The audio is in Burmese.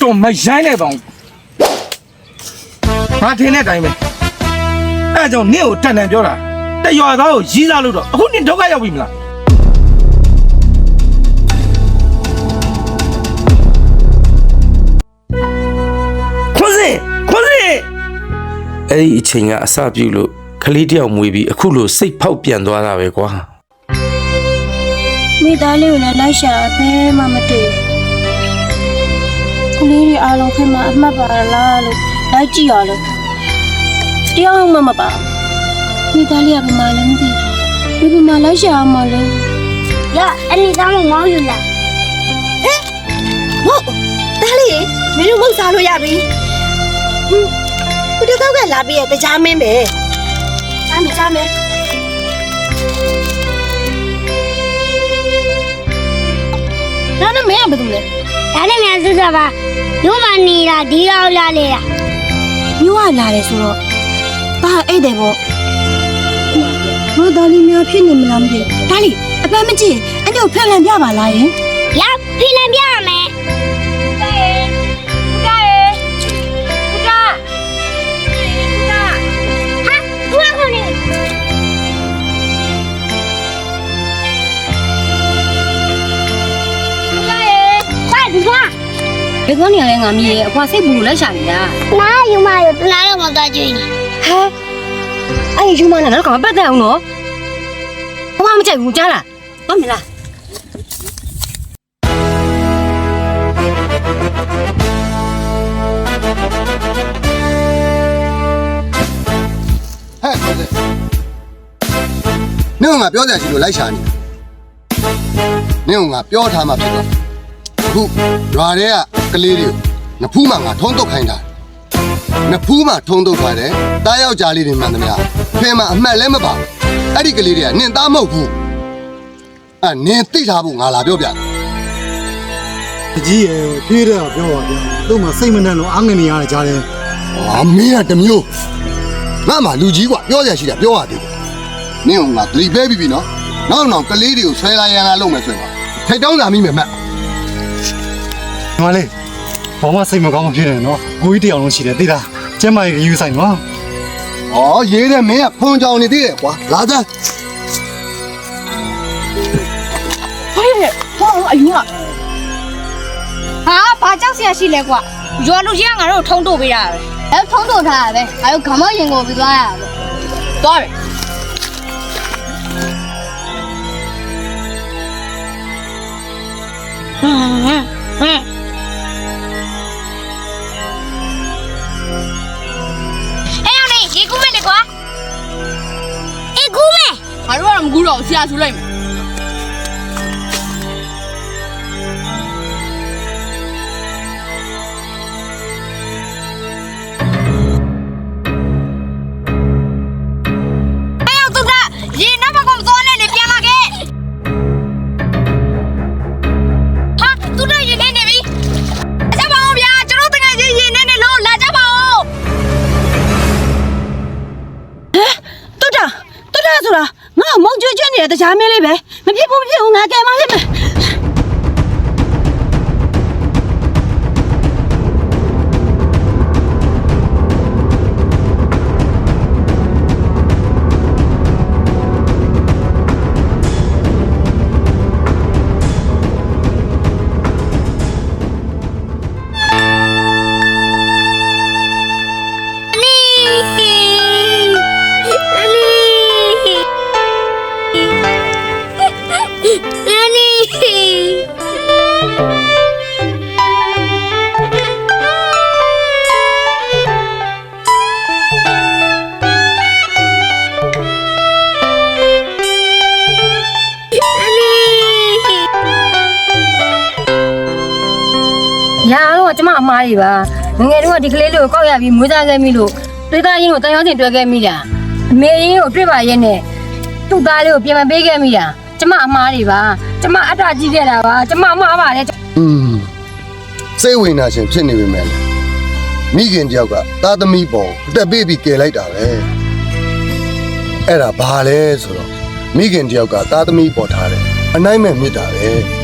တော်မရိုင်းနဲ့ပေါင်းငါထင်တဲ့အတိုင်းပဲအဲကြောင့်နင့်ကိုတန်တန်ပြောတာတရွာသားကိုရီးစားလို့တော့အခုနင့်ဒုက္ခရောက်ပြီမလားခွန်းစင်ခွန်းစင်အဲ့ဒီအချိန်ကအစပြုလို့ကလေးတယောက်မွေးပြီးအခုလိုစိတ်ဖောက်ပြန်သွားတာပဲကွာမိသားလေးကိုလည်းလိုက်ရှာဘဲမှမတွေ့ဘူး ကလေးတွေအားလုံးခင်မအမှတ်ပါလားလို့လိုက်ကြည့်ရလို့တရားမှမပါမိသားလေးကဘယ်မှာလဲမသိဘူးဘယ်မှာလိုက်ရှာအောင်မလဲရအဲ့ဒီသားမမောင်းယူလာဟုတ်တားလေးမင်းတို့မဟုတ်စားလို့ရပြီဟွန်းဒီတော့ကလာပြီးရတရားမင်းပဲစားမယ်စားမယ်ဒါနဲ့မင်းကဘာလုပ်လဲ ဒါနဲ့မြန်စစ်စားပါမြို့မှာနေတာဒီရောက်လာလေတာမျိုးကလာတယ်ဆိုတော့ဒါအဲ့တယ်ပေါ့မတော်လေးမျိုးဖြစ်နေမလားမသိဘူးဒါလေးအပန်းမကြည့်အဲ့ဒီကိုဖက်လန်ပြပါလားယင်ရဖိလန်ပြရ ဘယ်ကောနေရလဲငါမီးရဲ့အဖွာစိတ်ဘူးလိုက်ရှာနေတာနားယူမရတနားတော့မသွားကြည့်နေဟဲအဲ့ဒီယူမနဲ့တော့ကမပတ်သက်အောင်နော်ဘာမှမကြိုက်ဘူးကြားလားတော့မလားဟဲ့ပြောစေနင့်ကငါပြောစရာရှိလို့လိုက်ရှာနေနင့်ကငါပြောထားမှဖြစ်တော့အ ခုရွာထဲကကလေးတွေကိုနဖူးမှငါထုံးတုတ်ခိုင်းတာနဖူးမှထုံးတုတ်ထားတယ်တားယောက်ျားလေးတွေမှန်သမျှဖင်မှအမှတ်လည်းမပါဘူးအဲ့ဒီကလေးတွေကနင့်သားမဟုတ်ဘူးအဲနင်သိထားဖို့ငါလာပြောပြတယ် အကြီးရယ်ပြေးတော့ပြောပါဗျာသူ့မှာစိတ်မနှံ့တော့အားငနေရတယ်ကြားတယ် ဟာမင်းကတစ်မျိုးငါမှလူကြီးกว่าပြောစရာရှိတာပြောရသေးတယ်နင့်ကငါသတိပေးပြီးပြီနော်နောက်နောက်ကလေးတွေကိုဆွဲလာရန်လာလုပ်မယ်ဆိုရင်တော့ထိတ်တောင်းလာမိမယ်မတ် ညီမလေးဘာမှစိတ်မကောင်းမဖြစ်နဲ့နော်ကိုကြီးတယောက်လုံးရှိတယ်သိလားကျမကြီးကယူဆိုင်နော်။အော်ရေးတယ်မင်းကဖုန်ကြောင်နေသေးတယ်ကွာ။လာစမ်းဟဲ့ဟောအယူကဟာဘာကြောက်စရာရှိလဲကွာရွာလူကြီးကငါတို့ကိုထုံးတို့ပေးတာပဲအဲဖုံးထုတ်ထားတာပဲငါတို့ခမောက်ရင်ကိုပြီးသွားရတာပဲသွားပြီဟမ် ငါတို့ကတော့မကူတော့ဘူးဆရာဆူလိုက်မယ်အဲ့အောင်သူကရေနောက်ဘက်ကမသွားနဲ့လေပြန်လာခဲ့ဟာသူတို့ရေနေနေပြီအချက်ပါအောင်ဗျာကျွန်တော်တကယ်ကြီးရေနေနေလို့လာကြပါဦးတွတ်တာတွတ်တာဆိုတာ ငါမောင်ကျွတ်ကျွတ်နေတဲ့တရားမင်းလေးပဲမဖြစ်ဘူးမဖြစ်ဘူးငါကဲမလေးပဲအ အနီအနီညာတော့ကျမအမားကြီးပါငငယ်တုန်းကဒီကလေးလေးကိုကောက်ရပြီးမွေးစားခဲ့မိလို့တွေးသားရင်းကိုတန်ရောင်းစင်တွေ့ခဲ့မိတာအမေရင်းကိုတွေ့ပါရဲ့နဲ့သူ့သားလေးကိုပြန်မပေးခဲ့မိတာ ကျမအမားကြီးပါကျမအတ္တကြီးခဲ့တာပါကျမအမားပါလေ။อืมစိတ်ဝင်နာရှင်ဖြစ်နေပြီမယ်။မိခင်တယောက်ကသားသမီးပေါ်အသက်ပေးပြီးကယ်လိုက်တာပဲ။အဲ့ဒါဘာလဲဆိုတော့မိခင်တယောက်ကသားသမီးပေါ်ထားတယ်။အနိုင်မဲ့မြစ်တာပဲ။